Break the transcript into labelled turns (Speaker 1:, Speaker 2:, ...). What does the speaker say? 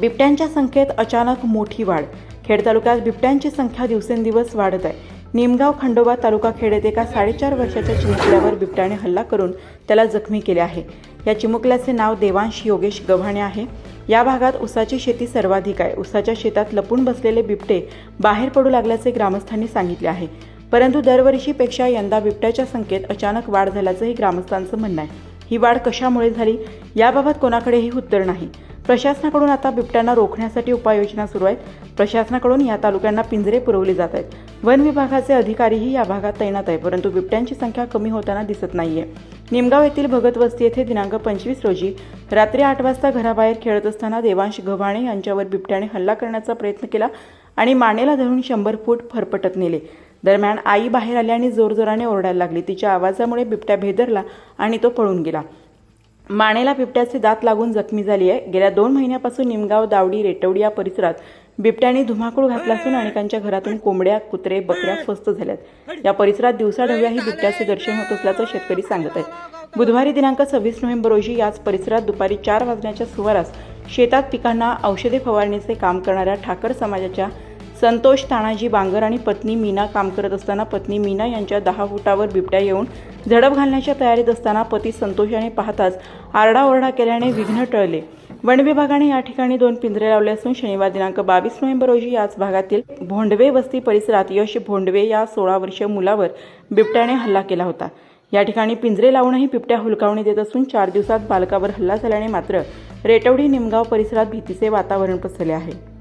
Speaker 1: बिबट्यांच्या संख्येत अचानक मोठी वाढ. खेड तालुक्यात बिबट्यांची संख्या दिवसेंदिवस वाढत आहे. निमगाव खंडोबा तालुका खेड येथे एका साडेचार वर्षाच्या चिमुकल्यावर बिबट्याने हल्ला करून त्याला जखमी केले आहे. या चिमुकल्याचे नाव देवांश योगेश गव्हाणे आहे. या भागात उसाची शेती सर्वाधिक आहे. उसाच्या शेतात लपून बसलेले बिबटे बाहेर पडू लागल्याचे ग्रामस्थांनी सांगितले आहे. परंतु दरवर्षीपेक्षा यंदा बिबट्याच्या संख्येत अचानक वाढ झाल्याचंही ग्रामस्थांचं म्हणणं आहे. ही वाढ कशामुळे झाली? याबाबत कोणाकडेही उत्तर नाही. प्रशासनाकडून आता बिबट्यांना रोखण्यासाठी उपाययोजना सुरू आहेत. प्रशासनाकडून या तालुक्यांना पिंजरे पुरवले जात आहेत. वन विभागाचे अधिकारीही या भागात तैनात आहे परंतु बिबट्यांची संख्या कमी होताना दिसत नाहीये. निमगाव येथील भगत वस्ती येथे दिनांक पंचवीस रोजी रात्री आठ वाजता घराबाहेर खेळत असताना देवांश गव्हाणे यांच्यावर बिबट्याने हल्ला करण्याचा प्रयत्न केला आणि मानेला धरून शंभर फूट फरफटत नेले. दरम्यान आई बाहेर आली आणि जोरजोराने ओरडायला लागली. तिच्या आवाजामुळे बिबट्या भेदरला आणि तो पळून गेला. मानेला बिबट्याचे दात लागून जखमी झाली आहे गेल्या दोन महिन्यापासून निमगाव दावडी रेटवडी या परिसरात बिबट्याने धुमाकूळ घातला असून अनेकांच्या घरातून कोंबड्या कुत्रे बकऱ्या फस्त झाल्यात. या परिसरात दिवसाढव्याही बिबट्याचे दर्शन होत असल्याचं शेतकरी सांगत आहेत. बुधवारी दिनांक सव्वीस नोव्हेंबर रोजी याच परिसरात दुपारी चार वाजण्याच्या सुमारास शेतात पिकांना औषधे फवारणीचे काम करणाऱ्या ठाकर समाजाच्या संतोष तानाजी बांगर आणि पत्नी मीना काम करत असताना पत्नी मीना यांच्या दहा फुटावर बिबट्या येऊन झडप घालण्याच्या तयारीत असताना पती संतोषाने पाहताच आरडाओरडा केल्याने विघ्न टळले. वन विभागाने या ठिकाणी दोन पिंजरे लावले असून शनिवार दिनांक बावीस नोव्हेंबर रोजी याच भागातील भोंडवे वस्ती परिसरात यश भोंडवे या सोळा वर्षीय मुलावर बिबट्याने हल्ला केला होता. या ठिकाणी पिंजरे लावूनही बिबट्या हुलकावणी देत असून चार दिवसात बालकावर हल्ला झाल्याने मात्र रेटवडी निमगाव परिसरात भीतीचे वातावरण पसरले आहे.